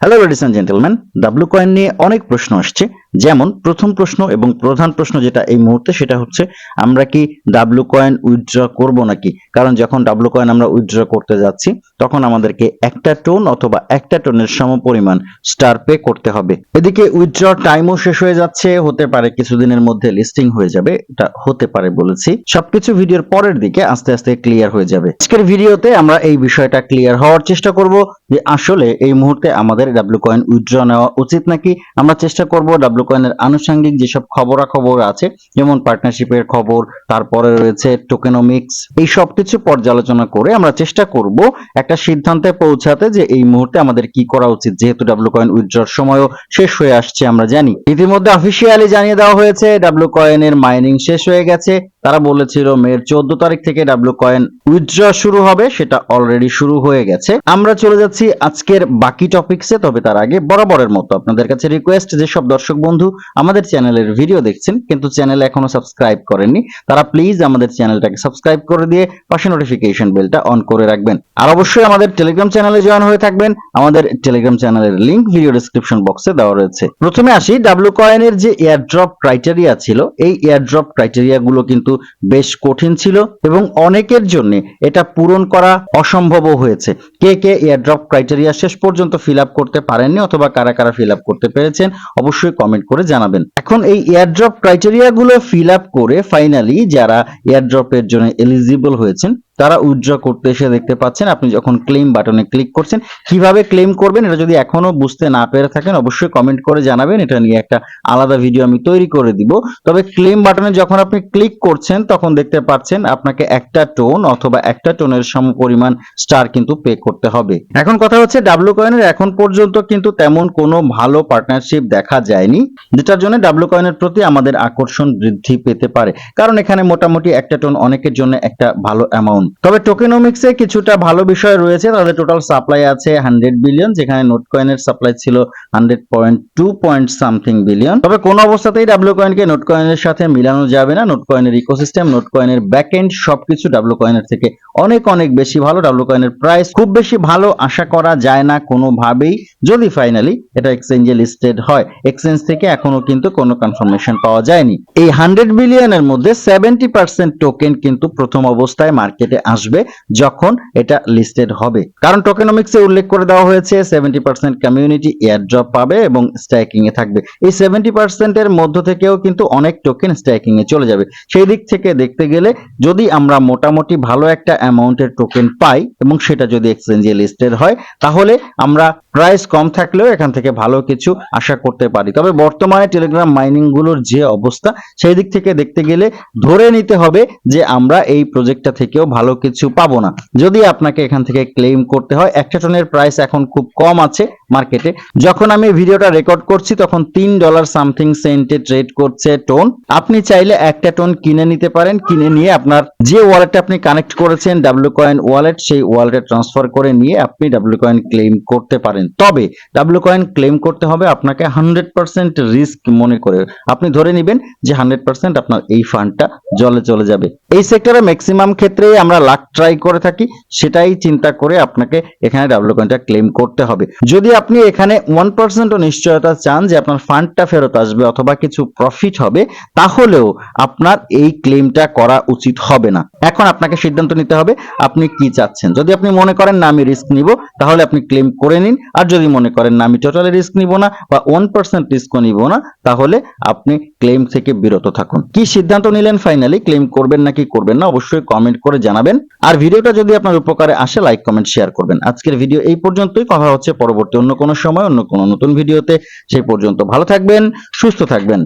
Hello ladies and gentleman W coin নিয়ে অনেক প্রশ্ন আসছে। যেমন, প্রথম প্রশ্ন এবং প্রধান প্রশ্ন যেটা এই মুহূর্তে সেটা হচ্ছে, আমরা কি ডাব্লু কয়েন উইথড্র করব নাকি? কারণ যখন ডাব্লু কয়েন আমরা উইথড্র করতে যাচ্ছি, তখন আমাদেরকে একটা টোন অথবা একটা টোনের সম পরিমাণ স্টার পে করতে হবে। এদিকে উইথড্র টাইমও শেষ হয়ে যাচ্ছে, হতে পারে কিছুদিনের মধ্যে লিস্টিং হয়ে যাবে, এটা হতে পারে বলেছি। সবকিছু ভিডিওর পরের দিকে আস্তে আস্তে ক্লিয়ার হয়ে যাবে। আজকের ভিডিওতে আমরা এই বিষয়টা ক্লিয়ার হওয়ার চেষ্টা করব যে আসলে এই মুহূর্তে আমাদের ডাব্লু কয়েন উইথড্র নেওয়া উচিত নাকি? আমরা চেষ্টা করব ডাব্লু কয়েনের আনুষঙ্গিক যেসব খবরাখবর আছে, যেমন পার্টনারশিপের খবর, তারপরে রয়েছে টোকেনোমিক্স এই সব কিছু পর্যালোচনা করে আমরা চেষ্টা করব একটা সিদ্ধান্তে পৌঁছাতে যে এই মুহূর্তে আমাদের কি করা উচিত, যেহেতু ডাব্লু কয়েন উইথড্রর সময়ও শেষ হয়ে আসছে, আমরা জানি। ইতিমধ্যে অফিসিয়ালি জানিয়ে দেওয়া হয়েছে ডাব্লু কয়েনের মাইনিং শেষ হয়ে গেছে। তারা বলেছিল মের চোদ্দ তারিখ থেকে ডাব্লু কয়েন উইথড্র শুরু হবে, সেটা অলরেডি শুরু হয়ে গেছে। আমরা চলে যাচ্ছি আজকের বাকি টপিকসে তবে তার আগে বরাবরের মতো আপনাদের কাছে রিকোয়েস্ট যে সব দর্শক বন্ধু আমাদের চ্যানেলের ভিডিও দেখছেন, কিন্তু চ্যানেল এখনও সাবস্ক্রাইব করেননি, তারা প্লিজ আমাদের চ্যানেলটাকে সাবস্ক্রাইব করে দিয়ে পাশে নোটিফিকেশন বেলটা অন করে রাখবেন। আর অবশ্যই আমাদের টেলিগ্রাম চ্যানেলে জয়েন হয়ে থাকবেন, আমাদের টেলিগ্রাম চ্যানেলের লিংক ভিডিও ডেসক্রিপশন বক্সে দেওয়া রয়েছে। প্রথমে আসি ডাব্লু কয়েনের যে এয়ারড্রপ ক্রাইটেরিয়া ছিল, এই এয়ারড্রপ ক্রাইটেরিয়া গুলো কিন্তু বেশ কঠিন ছিল এবং অনেকের জন্য এটা পূরণ করা অসম্ভবও হয়েছে। কে কে এয়ারড্রপ ক্রাইটেরিয়া শেষ পর্যন্ত ফিল আপ করতে পারেননি অথবা কারা কারা ফিল আপ করতে পেরেছেন অবশ্যই কমেন্ট করে জানাবেন। এখন এই এয়ারড্রপ ক্রাইটেরিয়া গুলো ফিল আপ করে ফাইনালি যারা এয়ারড্রপের জন্য এলিজিবল হয়েছেন তারা উইথড্র করতে এসে দেখতে পাচ্ছেন, আপনি যখন ক্লেম বাটনে ক্লিক করছেন, কীভাবে ক্লেম করবেন এটা যদি এখনও বুঝতে না পেরে থাকেন, অবশ্যই কমেন্ট করে জানাবেন, এটা নিয়ে একটা আলাদা ভিডিও আমি তৈরি করে দিব। তবে ক্লেম বাটনে যখন আপনি ক্লিক করছেন, তখন দেখতে পাচ্ছেন আপনাকে একটা টোন অথবা একটা টোনের সম পরিমাণ স্টার কিন্তু পে করতে হবে। এখন কথা হচ্ছে ডাব্লু কয়েনের এখন পর্যন্ত কিন্তু তেমন কোনো ভালো পার্টনারশিপ দেখা যায়নি, যেটার জন্য ডাব্লু কয়েনের প্রতি আমাদের আকর্ষণ বৃদ্ধি পেতে পারে। কারণ এখানে মোটামুটি একটা টোন অনেকের জন্য একটা ভালো অ্যামাউন্ট তবে টোকেনোমিক্সে কিছুটা ভালো বিষয় রয়েছে। তাদের টোটাল সাপ্লাই আছে হান্ড্রেড বিলিয়ন যেখানে নোট কয়েনের সাপ্লাই ছিল hundred point two point something billion তবে কোনো অবস্থাতেই ডাব্লু কয়েনকে নোট কয়েনের সাথে মিলানো যাবে না। নোট কয়েনের ইকোসিস্টেম নোট কয়েনের ব্যাক এন্ড সবকিছু ডাব্লু কয়েনের থেকে অনেক অনেক বেশি ভালো। ডাব্লু কয়েনের প্রাইস খুব বেশি ভালো আশা করা যায় না কোনোভাবেই। যদি ফাইনালি এটা এক্সচেঞ্জে লিস্টেড হয় এক্সচেঞ্জ থেকে এখনও কিন্তু কোনো কনফার্মেশন পাওয়া যায়নি। এই হান্ড্রেড বিলিয়নের মধ্যে সেভেন্টি পার্সেন্ট টোকেন কিন্তু প্রথম অবস্থায় মার্কেটে আসবে যখন এটা লিস্টেড হবে। কারণ টোকেনমিক্সে উল্লেখ করে দেওয়া হয়েছে সেভেন্টি পার্সেন্ট কমিউনিটি এয়ারড্রপ পাবে এবং স্ট্যাকিং এ থাকবে। এই সেভেন্টি পার্সেন্টের মধ্য থেকেও কিন্তু অনেক টোকেন স্ট্যাকিং এ চলে যাবে। সেই দিক থেকে দেখতে গেলে যদি আমরা মোটামুটি ভালো একটা অ্যামাউন্টের টোকেন পাই এবং সেটা যদি এক্সচেঞ্জে লিস্টেড হয়, তাহলে আমরা প্রাইস কম থাকলেও এখান থেকে ভালো কিছু আশা করতে পারি। তবে বর্তমানে টেলিগ্রাম মাইনিংগুলোর যে অবস্থা, সেই দিক থেকে দেখতে গেলে ধরে নিতে হবে যে আমরা এই প্রজেক্টটা থেকেও ভালো কিছু পাবো না। যদি আপনাকে এখান থেকে ক্লেম করতে হয়, একটা টনের প্রাইস এখন খুব কম আছে মার্কেটে যখন আমি ভিডিওটা রেকর্ড করছি, তখন তিন ডলার সামথিং সেন্টে ট্রেড করছে টোন। আপনি চাইলে একটা টোন কিনে নিতে পারেন, কিনে নিয়ে আপনার যে ওয়ালেটটা আপনি কানেক্ট করেছেন ডাব্লিউ কয়েন ওয়ালেট সেই ওয়ালেটে ট্রান্সফার করে নিয়ে আপনি ডাব্লিউ কয়েন ক্লেম করতে পারেন। তবে ডাব্লিউ কয়েন ক্লেম করতে হবে আপনাকে হান্ড্রেড পার্সেন্ট রিস্ক মনে করে। আপনি ধরে নেবেন যে হান্ড্রেড পার্সেন্ট আপনার এই ফান্ডটা জলে চলে যাবে। এই সেক্টরে ম্যাক্সিমাম ক্ষেত্রে আমরা লাখ ট্রাই করে থাকি, সেটাই চিন্তা করে আপনাকে এখানে ডাব্লিউ কয়েনটা ক্লেম করতে হবে। যদি আপনি এখানে ওয়ান পার্সেন্টও নিশ্চয়তা চান যে আপনার ফান্ডটা ফেরত আসবে অথবা কিছু প্রফিট হবে, তাহলেও আপনার এই ক্লেমটা করা উচিত হবে না। এখন আপনাকে সিদ্ধান্ত নিতে হবে, আপনি কি চাচ্ছেন? যদি আপনি মনে করেন না, আমি রিস্ক নিব, তাহলে আপনি ক্লেম করে নিন। আর যদি মনে করেন না, আমি টোটালি রিস্ক নিব না বা ওয়ান পার্সেন্ট রিস্কও নিব না, তাহলে আপনি ক্লেম থেকে বিরত থাকুন। কি সিদ্ধান্ত নিলেন ফাইনালি ক্লেম করবেন নাকি করবেন না, অবশ্যই কমেন্ট করে জানাবেন। আর ভিডিওটা যদি আপনার উপকারে আসে লাইক কমেন্ট শেয়ার করবেন। আজকের ভিডিও এই পর্যন্তই। কথা হচ্ছে পরবর্তী অন্য কোনো সময়, অন্য কোনো নতুন ভিডিওতে। সেই পর্যন্ত ভালো থাকবেন, সুস্থ থাকবেন।